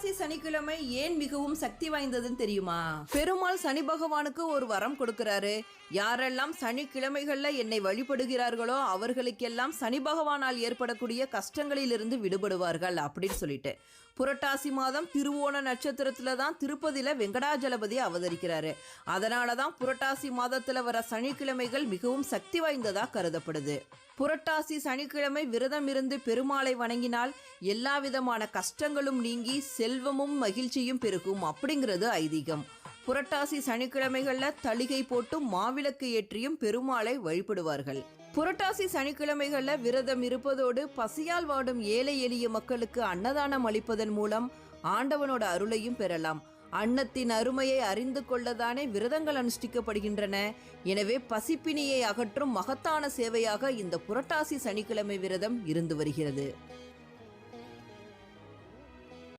புரட்டாசி சனிக்கிழமை ஏன் மிகவும் சக்தி வாய்ந்ததுன்னு தெரியுமா? பெருமாள் சனி பகவானுக்கு ஒரு வரம் கொடுக்கிறாரு. யாரெல்லாம் சனிக்கிழமைகள்ல என்னை வழிபடுகிறார்களோ அவர்களுக்கெல்லாம் சனி பகவானால் ஏற்படக்கூடிய கஷ்டங்களிலிருந்து விடுபடுவார்கள் அப்படின்னு சொல்லிட்டு. புரட்டாசி மாதம் திருவோண நட்சத்திரத்தில் தான் திருப்பதியில் வெங்கடாஜலபதி அவதரிக்கிறாரு. அதனால தான் புரட்டாசி மாதத்தில் வர சனிக்கிழமைகள் மிகவும் சக்தி வாய்ந்ததாக கருதப்படுது. புரட்டாசி சனிக்கிழமை விரதம் இருந்து பெருமாளை வணங்கினால் எல்லா விதமான கஷ்டங்களும் நீங்கி செல்வமும் மகிழ்ச்சியும் பெருகும் அப்படிங்கிறது ஐதீகம். புரட்டாசி சனிக்கிழமைகள்ல தளிகை போட்டும் மாவிளக்கு ஏற்றியும் பெருமாளை வழிபடுவார்கள். புரட்டாசி சனிக்கிழமைகள்ல விரதம் இருப்பதோடு பசியால் வாடும் ஏழை எளிய மக்களுக்கு அன்னதானம் அளிப்பதன் மூலம் ஆண்டவனோட அருளையும் பெறலாம். அன்னத்தின் அருமையை அறிந்து கொள்ளதானே விரதங்கள் அனுஷ்டிக்கப்படுகின்றன. எனவே பசிப்பினியை அகற்றும் மகத்தான சேவையாக இந்த புரட்டாசி சனிக்கிழமை விரதம் இருந்து வருகிறது.